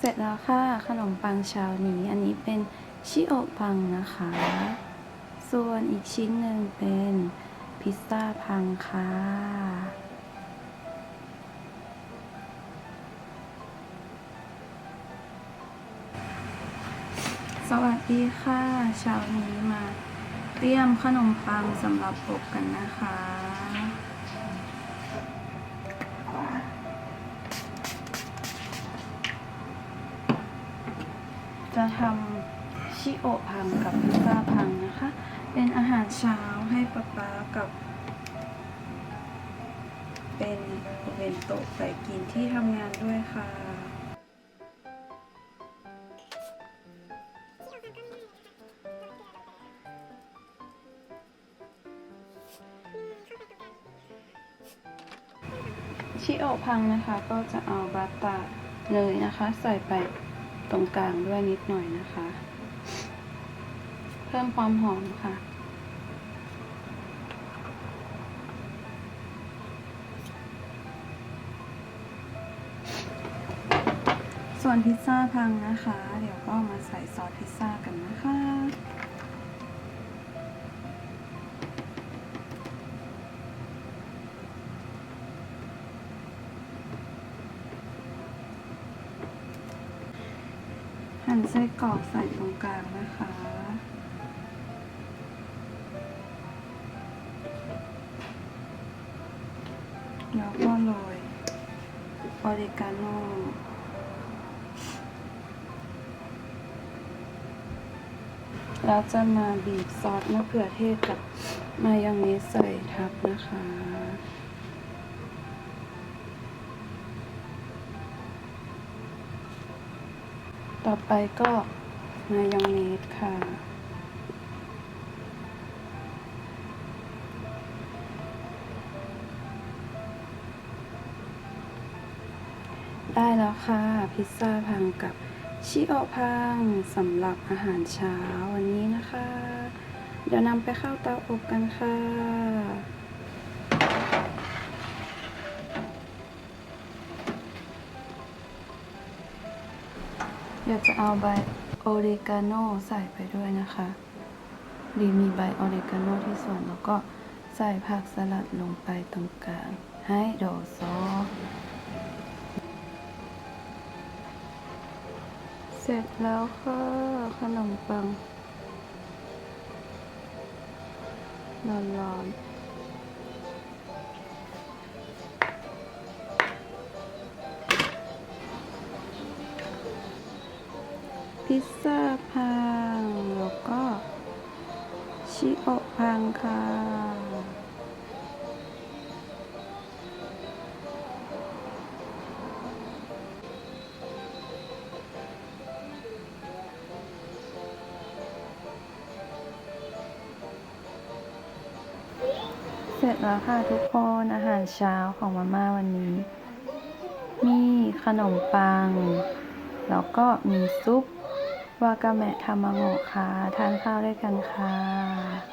เสร็จแล้วค่ะ ขนมปังเช้านี้อันนี้เป็นชิโอะปังนะคะ ส่วนอีกชิ้นหนึ่งเป็นพิซซ่าพังค่ะสวัสดีค่ะเช้านี้มาเตรียมขนมปังสำหรับอบกันนะคะ จะทำชิโอพังกับพิซซ่าพังนะคะ เป็นอาหารเช้าให้ป๊าป๊ากับ เป็นโอเวนโตะไปกินที่ทำงานด้วยค่ะชิโอพังนะคะก็จะเอาบัตตาเลยนะคะ ใส่ไป ตรงกลางด้วยนิดหน่อยนะคะ เพิ่มความหอมค่ะ ส่วนพิซซ่าพังนะคะ เดี๋ยวก็มาใส่ซอสพิซซ่ากันนะคะ หั่นไส้กรอกใส่ตรงกลางนะคะ แล้วก็โรยออริกาโนแล้วจะมาบีบซอสมะเขือเทศกับมายองเนสใส่ทับนะคะ ต่อไปก็มายองเนสค่ะ ได้แล้วค่ะ พิซซ่าพังกับชิโอพังสำหรับอาหารเช้าวันนี้นะคะ เดี๋ยวนำไปเข้าเตาอบกันค่ะ อยากจะเอาใบออริกาโนใส่ไปด้วยนะคะดีมีใบออริกาโนที่ส่วนแล้วก็ใส่ผักสลัดลงไปตรงกลางให้โดซอเสร็จแล้วค่ะ ขนมปังร้อนๆ พิซซ่าพัง แล้วก็ชิโอพังค่ะเสร็จแล้วค่ะทุกคนอาหารเช้าของมาม่าวันนี้ มีขนมปัง แล้วก็มีซุป วากาแมะทามาโงะค่ะ ทานข้าวด้วยกันค่ะ